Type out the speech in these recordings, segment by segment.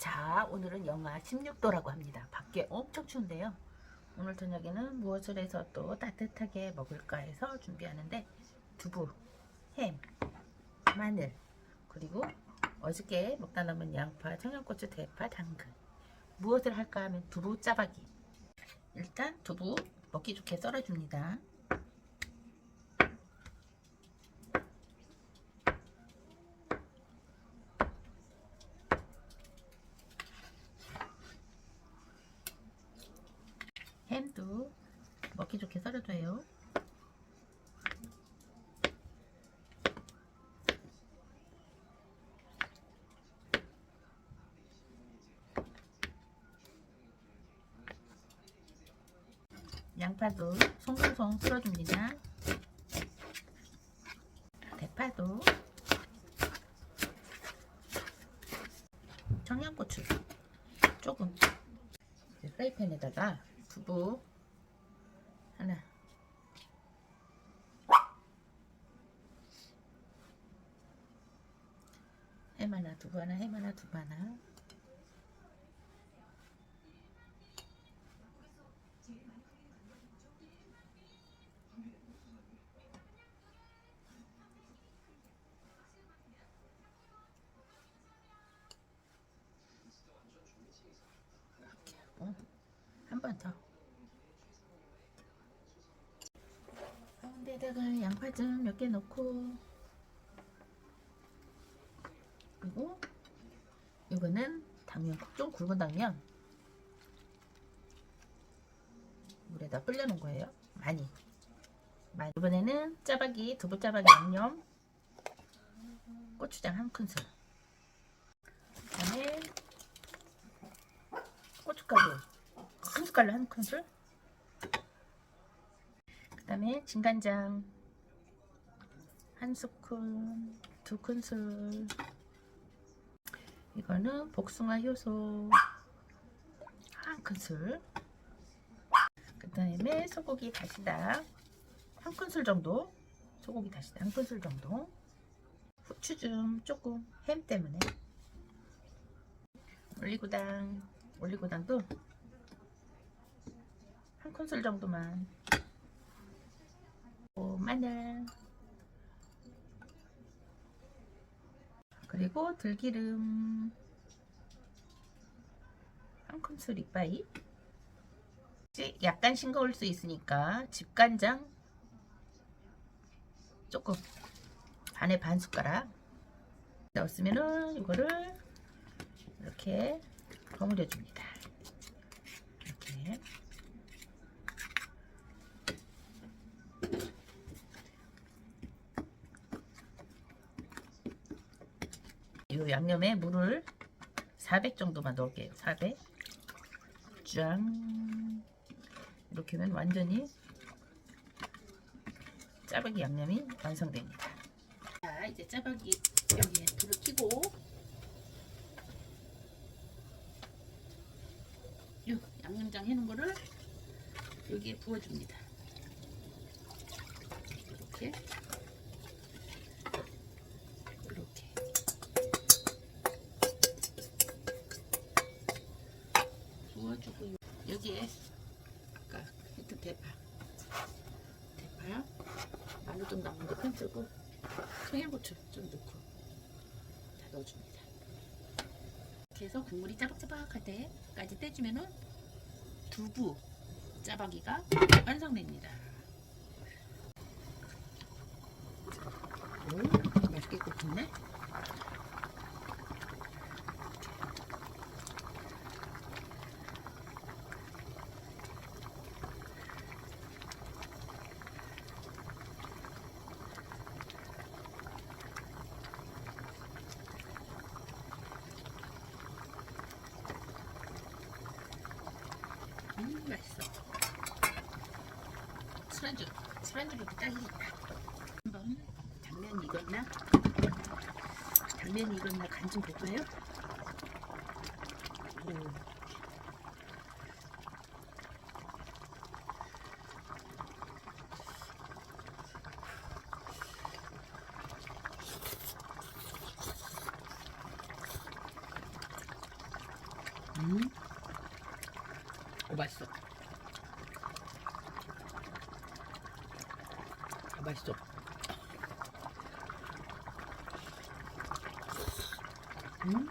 자, 오늘은 영하 16도라고 합니다. 밖에 엄청 추운데요. 오늘 저녁에는 무엇을 해서 또 따뜻하게 먹을까 해서 준비하는데 두부, 햄, 마늘, 그리고 어저께 먹다 남은 양파, 청양고추, 대파, 당근. 무엇을 할까 하면 두부 짜박이. 일단 두부 먹기 좋게 썰어줍니다. 햄도 먹기 좋게 썰어줘요. 양파도 송송송 썰어줍니다. 대파도 청양고추 조금 프라이팬에다가 두부 햄 하나 햄 하나 두부 하나 데다가 양파 좀몇개 넣고 그리고 이거는 당면 좀 굵은 당면 물에다 불려 놓은 거예요. 많이. 많이. 이번에는 짜박이 두부 짜박이 양념 고추장 한 큰술 그다음에 고춧가루 한 숟갈로 한 큰술 그 다음에 진간장. 한 스푼 두 큰술. 이거는 복숭아 효소. 한 큰술. 그 다음에 소고기 다시다 한 큰술 정도. 소고기 다시다 한 큰술 정도. 후추 좀 조금 햄 때문에. 올리고당. 올리고당도 한 큰술 정도만 마늘 그리고 들기름. 한 큰술 이빠이. 약간 싱거울 수 있으니까 집간장 조금 반에 반 숟가락 넣었으면은 이거를 이렇게 버무려 줍니다. 이렇게 이 양념에 물을 400 정도만 넣을게요. 400. 짠. 이렇게 하면 완전히 짜박이 양념이 완성됩니다. 자, 이제 짜박이 여기에 불을 켜고 요 양념장 해놓은 거를 여기에 부어줍니다. 여기에 아까 했던 대파 대파 마늘 좀 남은 거 펜쓰고 청양고추 좀 넣고 다 넣어줍니다. 이렇게 해서 국물이 짜박짜박할 때까지 떼주면은 두부 짜박이가 완성됩니다. 오, 맛있게 굽네. 음, 맛있어. 술안주, 술안주로 딱이겠다. 한번 당면 익었나? 당면 익었나 간 좀 볼까요? 오. 맛있어. 아, 맛있어. 음.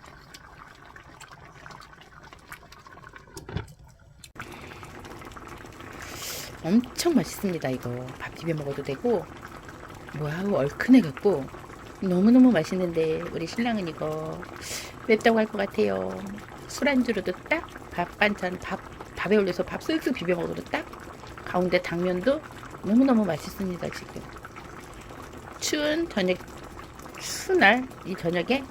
엄청 맛있습니다 이거 밥 비벼 먹어도 되고 와우 얼큰해 갖고 너무너무 맛있는데 우리 신랑은 이거 맵다고 할 것 같아요 술안주로도 딱 밥 반찬 밥 밥에 올려서 밥 쓱쓱 비벼 먹어도 딱 가운데 당면도 너무너무 맛있습니다 지금. 추운 저녁 추운 날 이 저녁에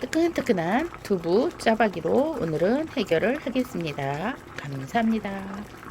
뜨끈뜨끈한 두부 짜박이로 오늘은 해결을 하겠습니다. 감사합니다